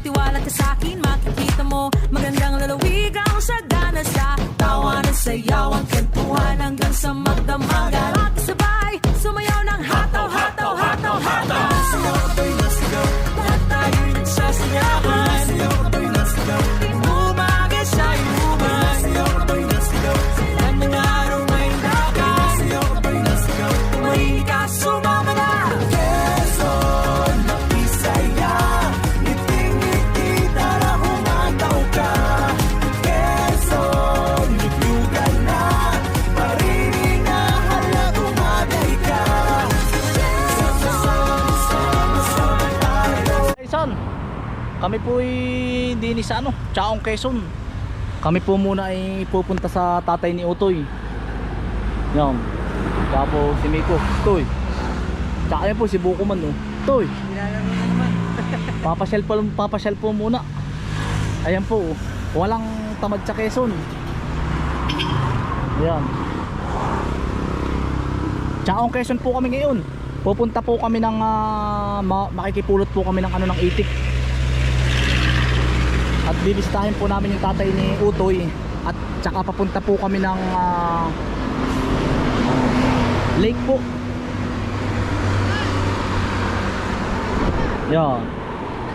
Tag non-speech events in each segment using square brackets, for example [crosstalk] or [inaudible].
magtiwala ka sa akin Makikita mo. Magandang lalawigan Sagana sa tawanan, sayawan, kentuhan Hanggang sa magdamagan Po dini sa ano, Chaong Quezon. Kami po muna ay pupunta sa tatay ni Utoy. Yan. Tapos si Miko. Toy. Tsaka yan po si Bukuman oh. Toy. Nilalaro na naman. [laughs] Papasyal po, papasyal po muna. Ayan po. oh. Walang tamad sa Quezon. Ayan. Chaong Quezon po kami ngayon. Pupunta po kami ng ma- makikipulot po kami ng ano ng itik. At bibisitahin po namin yung tatay ni Utoy at tsaka papunta po kami ng ah, lake po. Yan.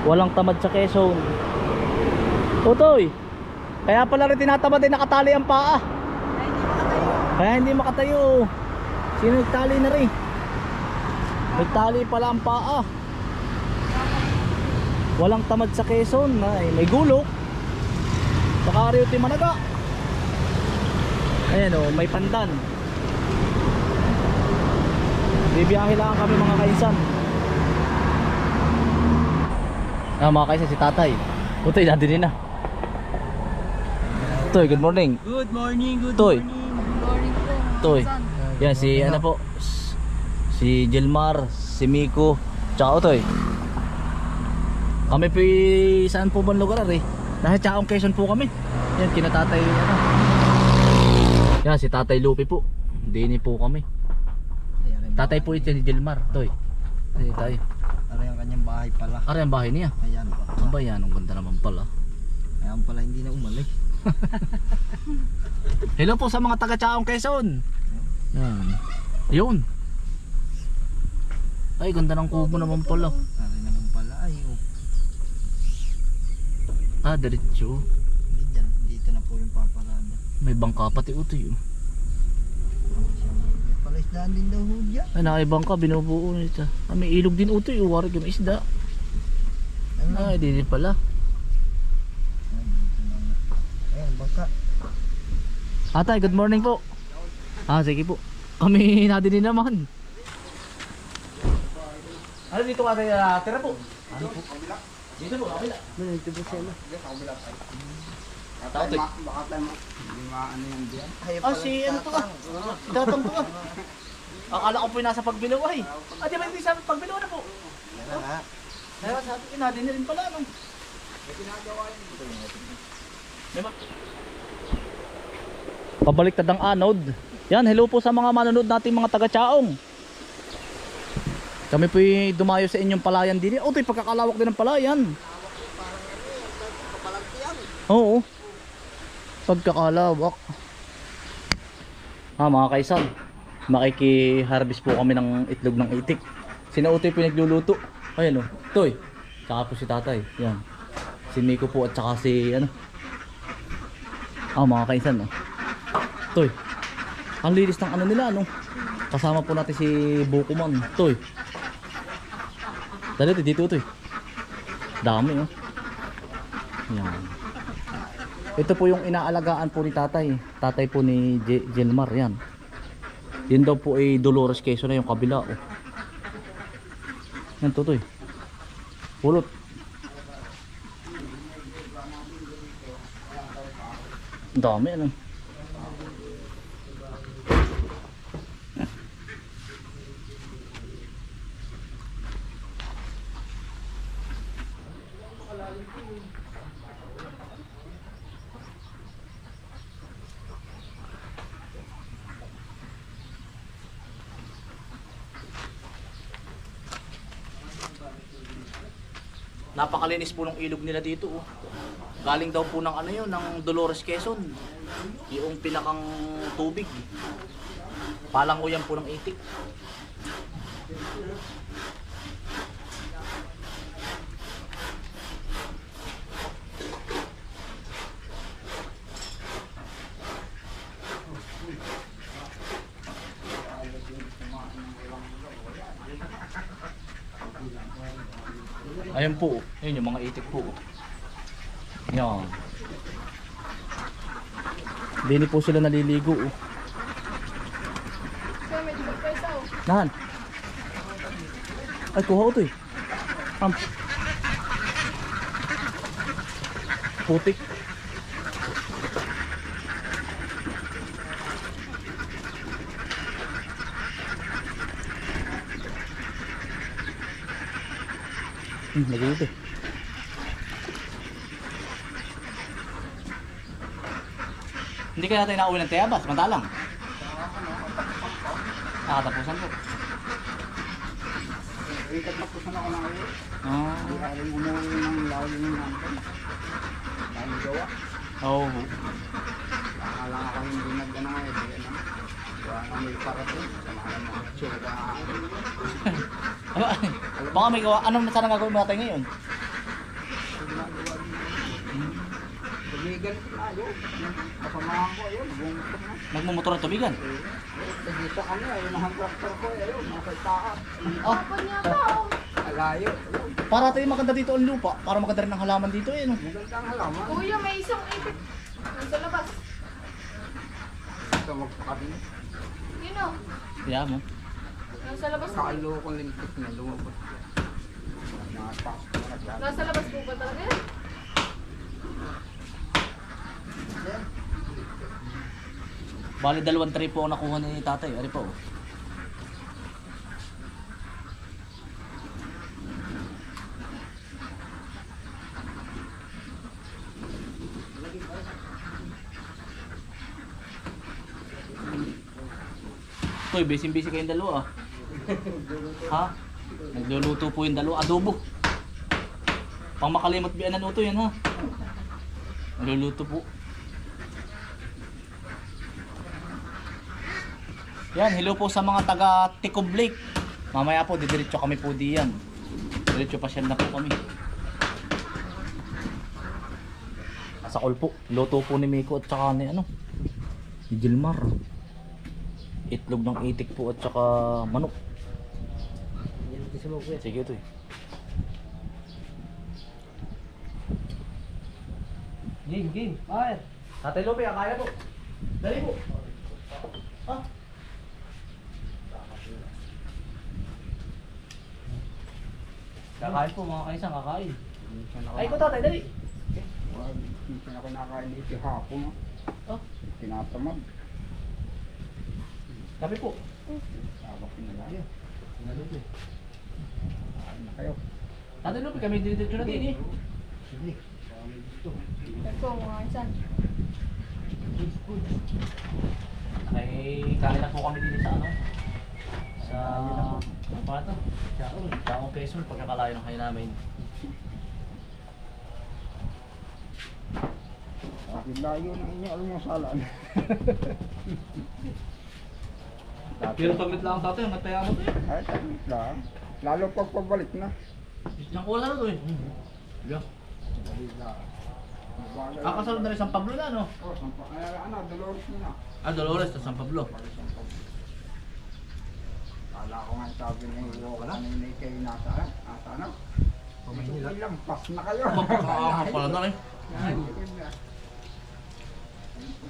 Walang tamad sa Quezon. Utoy. Kaya pala rin tinatamad din nakatali ang paa. Kaya hindi makatayo. Sino nagtali na rin? Nagtali pala ang paa. Walang tamad sa Quezon. Ay, may gulok. Saka Rio Timanaga. Ayan o, may pandan. Bibiyahe lang kami mga kaisan. Ah, mga kaisan si tatay. Utoy, nandun din na. Utoy, good morning. Good morning, good Toy. morning. Good morning. Toy. Yan si ano po si Jelmar, si Miko, tsaka Otoy. Kami po y- saan po bang lugar eh? Nasa Chaong Quezon po kami. Yan kina tatay ano. Yan si Tatay Lupi po. Dini po kami. Tatay po ito ni Jelmar, Toy. Ay tayo. Ano yung kanyang bahay pala. Ari ang bahay niya. Ayan pa. Ang bayan, ang ganda naman pala. Ayan pala hindi na umalik. [laughs] Hello po sa mga taga Chaong Quezon. Yan. Yun. Ay, ganda ng kubo naman pala. Ano naman pala ay oh. Ah, diretso. Hindi dyan. Dito na po yung paparada. May bangka pati utoy. oh. May palaisdaan din daw ho dyan. Ay, nakaibang ka, binubuo nito. Ah, may ilog din utoy. Oh. Warig yung isda. Ano? Ay, di din pala. Ayan, baka. Atay, good morning po. Ah, sige po. Kami [laughs] na din naman. Ano dito ka uh, tira po? Ano po? Dito po, kabila. Dito po sila. Tao to. Baka tayo ma... Hindi maano yan dyan. Ay, Ah, si ano to ah? Datang to ah. Akala ko po yung nasa pagbilaw ay. Ah, di ba hindi sa pagbilaw na po? Yan na. Kaya sabi ko, nadin na rin pala no. May ma- Pabaliktad ang anod. Yan, hello po sa mga manonood nating mga taga-Chaong. Kami po dumayo sa inyong palayan din. Oh, ito yung pagkakalawak din ng palayan. Oo. Pagkakalawak. Ah, mga kaisan. Makiki-harvest po kami ng itlog ng itik. Sinautoy po yung nagluluto. Ayan o. Toy. Tsaka po si tatay. Yan. Si Miko po at saka si ano. Ah, mga kaisan. Oh. Toy. Ang linis ng ano nila, ano. Kasama po natin si Bukuman. Toy. Dali, dito, Toy. Dami, oh. Yan. Ito po yung inaalagaan po ni tatay. Tatay po ni J- Jelmar, yan. Yan daw po ay Dolores Quezon na yung kabila, oh. Yan, tutoy. Pulot. Dami, ano. Napakalinis po ng ilog nila dito. Oh. Galing daw po ng ano yun, ng Dolores Quezon. Yung pinakang tubig. Palanguyan po ng itik. Ayan po. Ayun yung mga itik po. Yan. Dini po sila naliligo. Oh. Nahan. Ay, kuha ko to eh. Um. putik. Hmm, lagi ito. Hindi kaya natin nauwi ng tiyabas, madalang. Nakatapusan po. Eh, katapusan ako ng uwi. Ah, Hindi rin umuwi ng layo ng natin. Dahil gawa. oo. Akala ako hindi nag-ano nga, hindi ano. Wala nang may parating. Mo. Tsuga. Aba, Baka may gawa, anong sana gagawin natin ngayon? Ginagawa din. Tumigan ko na yun. Kasamahan ko yun. Bungkot na. Nagmumotor ng tubigan. Eh, dito kami. Ayun ang tractor ko. Ayun. Taas. Ah, Alayo. Ayun. para tayo maganda dito ang lupa. Para maganda rin ang halaman dito eh. No? Magandang halaman. Kuya, may isang ipit. Nasa labas. Ito magpakabinet. Yun o. Kaya mo. Nasa labas po. Kalo ko lintik na lumabas. Nasa labas po ba talaga yan? Bali dalawang tray po ang nakuha ni tatay. Ari po. oh. Toy, busy-busy kayong dalawa. Ha? Nagluluto po yung dalawa. Adobo. Pang makalimot biyanan uto yan ha. Nagluluto po. Yan, hello po sa mga taga Ticob. Mamaya po, didiretso kami po diyan. Diretso pa na po kami. Sa call po, luto po ni Miko at saka ni ano, ni Gilmar. Itlog ng itik po at saka manok. Sige ito eh. Game, game. Bakit? Tatay Lope, akaya po. Dali po. Ah. Kakain po mga kaisang, kakain. Ay, ko na- tatay, dali. Wag, Minsan ako nakain dito hapon. Oh, Tinatamad. Kape po. Sabak nila. Kain na kayo. Tatay Lope, kami dinidiretso na din eh. Sige. Kami dito. Po mga isan. Ay, kain na po kami dito sa ano? Sa... Ano pa ito? Chaong. Chaong Quezon, pagkakalayo ng kayo namin. Bakit layo ng inyo almusalan? [laughs] Pero pagmit lang tatay, mataya mo ito eh. Ay, taglit lang. Lalo pag pabalik na. Isang oras na ito eh. Yeah. Lang. Mabagal. Kakasunod na rin San Pablo na, no? Oh, sampa. Ay, ano, Dolores na. Ah, Dolores sa San Pablo. Kala ko nga sabi ni Iwo kanina kay nasa, nasa ano? Pumahila. Lampas na kayo. Makakakak pala na rin.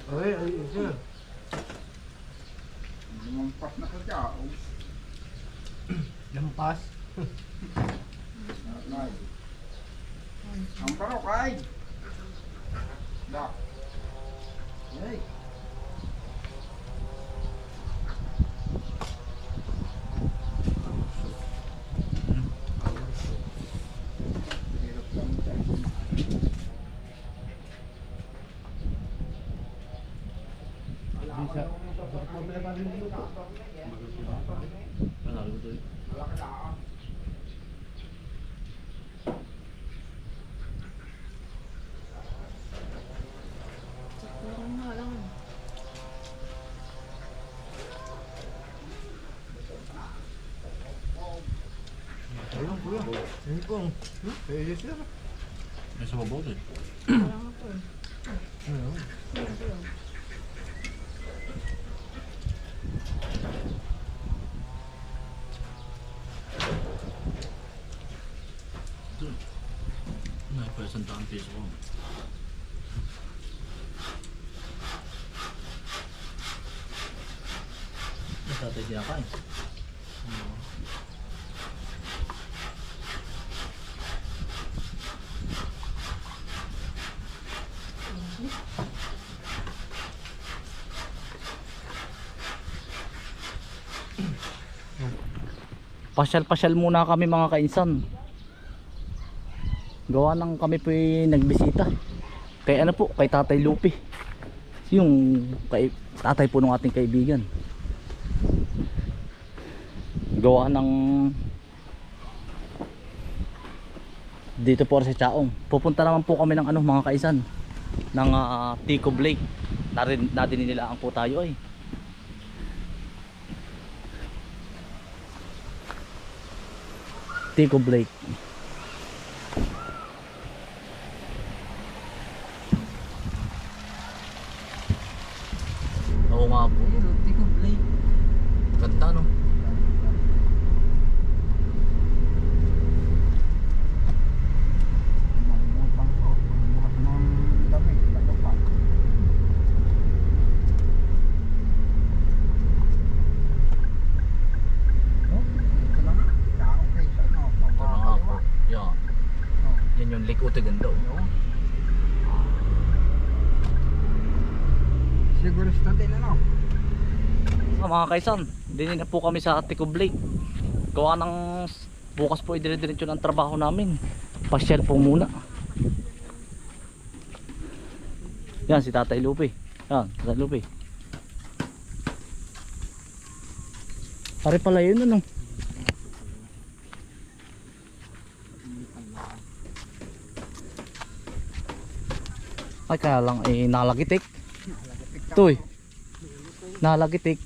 Ay, ay, sir. Lumampas na sa tao. Lampas. Ay. Ang parok ay. Da. Tayo. Bisa. Problema rin dito. Malalo ito eh. Malaki na sa isang daang piso ko. Masyado siya ka eh. Pasyal-pasyal muna kami mga kainsan. Gawa ng kami po nagbisita. Kay ano po, kay Tatay Lupi. Yung kay tatay po ng ating kaibigan. Gawa ng dito po sa Chaong. Pupunta naman po kami ng ano mga kaisan ng ah, Tico Blake. Narin natin nilaang po tayo ay. Tico Blake. Oo nga po. Hindi ko blade. Ganda no. Nalimutan ko. Bukas ng damit. Bago pa. No? Ito lang. Saan kayo sa ano? Ito na nga po. Pagkakaliwa. Yeah. Oh. Yan yung Lake Ute ganda oh. Yun. Siguro sa din ano? Ah, mga kaisan, din na po kami sa Tico Blake. Gawa ng bukas po idire-diretso ng trabaho namin. Pasyal po muna. Yan si Tatay Lupi. Yan, Tatay Lupi. Pare pala yun ano. Ay kaya lang eh nalagitik. Toy. Nalagitik.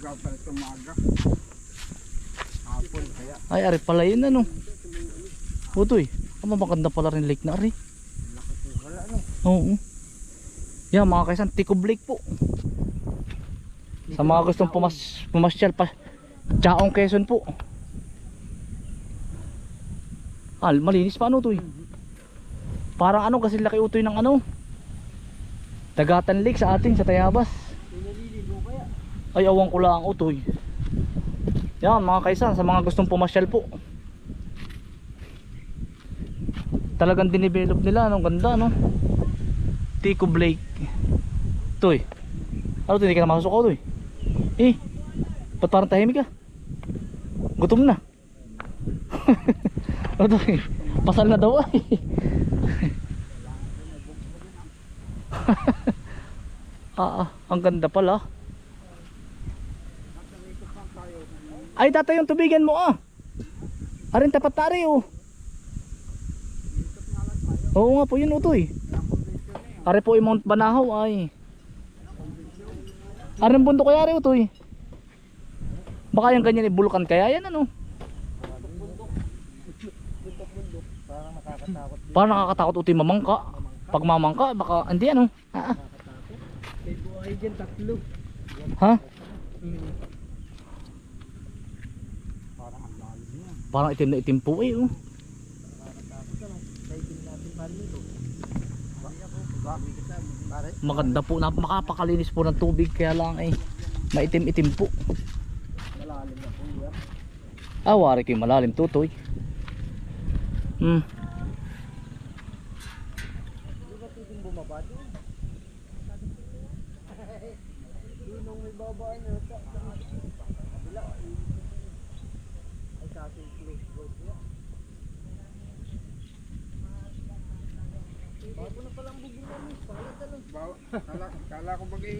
Tadat pala pagkapal tumaga. Hapon kaya. Ay, ari pala yun ano. Utoy, ang maganda pala rin lake na ari. Wala no. Oo. Yan mga kaisan, Tico Blake po. Sa mga gustong pumas pumasyal pa, Chaong Quezon po. Ah, malinis pa ano Utoy. Parang ano kasi laki Utoy ng ano. Dagatan Lake sa atin sa Tayabas. Ay, awang ko lang Utoy. Yan mga kaisan, sa mga gustong pumasyal po. Talagang dinevelop nila, anong ganda no. Tico Blake. Toy. Ano to, hindi ka na makasuka Toy. Eh, ba't parang tahimik ka? Gutom na. [laughs] ano pasal na daw ay. [laughs] ah, ah, ang ganda pala. Ay, data yung tubigan mo ah. Arin tapat na rin oh. Oo nga po yun utoy. Are po yung Mount Banahaw ay. Arin bundok kaya rin utoy. Baka yung ganyan ibulkan kaya yan ano. Parang nakakatakot. Utoy mamangka. Pag mamangka baka hindi ano. Ah, ah. May buhay dyan tatlo. Ha? Parang ang lalim niya. Parang itim na itim po eh oh. Maganda po makapakalinis po ng tubig kaya lang eh maitim itim po. malalim na po yan. Ah, wari kayo malalim tutoy. Hmm. bumaba doon. [laughs] Doon nung may babaan na sa kabila. Ay sa ating close road niya. Bago na palang bubong namin. Palat na lang. Kala, kala ko bagay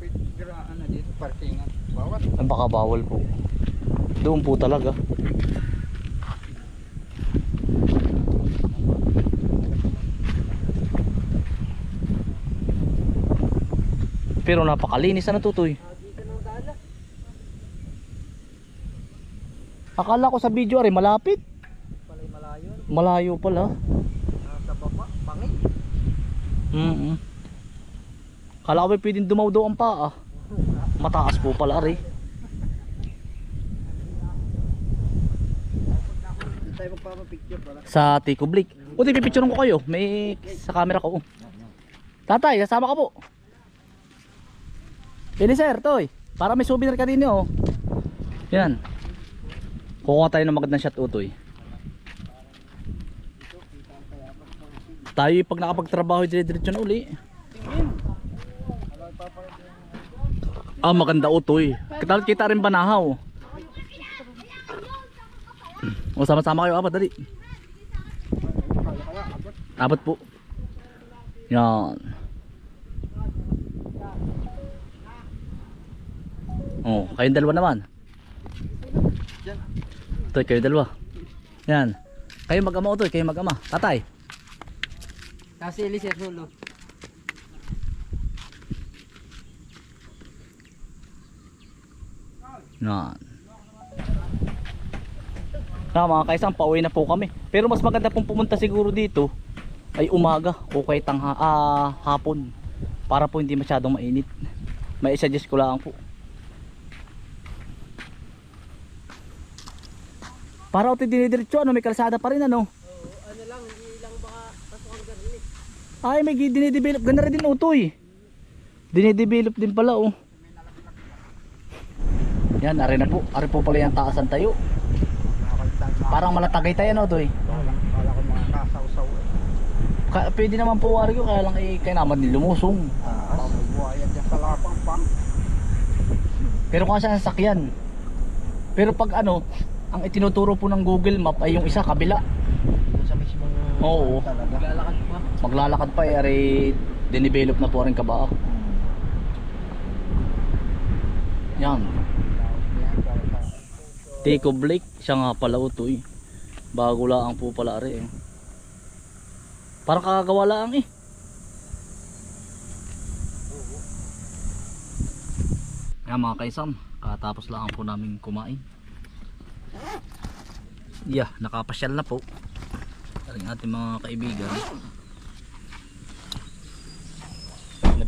piraan na dito. Parkingan. Bawat. Ah, Baka bawal po. Doon po talaga. Pero napakalinis na tutoy. Dito nang dala. Akala ko sa video ay malapit. Malayo pala. Mm -hmm. Kala ko pwedeng dumaw daw ang paa. Mataas po pala pala. Sa Tico Blake. O, di pipicturean ko kayo. May sa camera ko. oh. Tatay, kasama ka po. Pili sir, toy. Para may souvenir ka din oh. Yan. Kukuha tayo ng magandang shot utoy. Tayo pag nakapagtrabaho dire-diretso na uli. Ah, maganda utoy. Kita, kita rin banahaw. O, sama-sama kayo. Apat, dali. Apat po. Yan. Oh, kayong dalawa naman. Ito, kayong dalawa. Yan. Kayo mag-ama utoy, kayo mag-ama. Tatay. Kasi Elisir Rulo. Yan. Ah, mga kaisang, pauwi na po kami. Pero mas maganda pong pumunta siguro dito ay umaga o kay tangha, ah, hapon. Para po hindi masyadong mainit. May suggest ko lang po. Para ito dinidiretso, ano, may kalsada pa rin, ano lang, hindi lang baka pasok ang garli. Ay, may dinidevelop. Ganda rin din utoy. Dinidevelop din pala, oh. Yan, ari na po. Ari po pala yung taasan tayo. Parang malatagay tayo, no, utoy. Kala, ko mga kasaw-saw. eh. Ka pwede naman po, ari ko. Kaya lang, eh, kaya naman din lumusong. Ah, buhayan dyan sa lapang pang. Pero kung sa sasakyan. Pero pag ano, ang itinuturo po ng Google Map ay yung isa, kabila. Doon sa mismong... Oo. Talaga. Lalakad. Maglalakad pa, eh, ari, dinidevelop na po rin kabaa. Yan. Tico Blake, siya nga pala utoy. Bago lang po pala ari eh. Parang kakagawa lang eh. Yan mga kaisam, katapos lang po namin kumain. Yeah, nakapasyal na po. Ang ating mga kaibigan.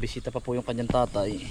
Nabisita pa po yung kanyang tatay.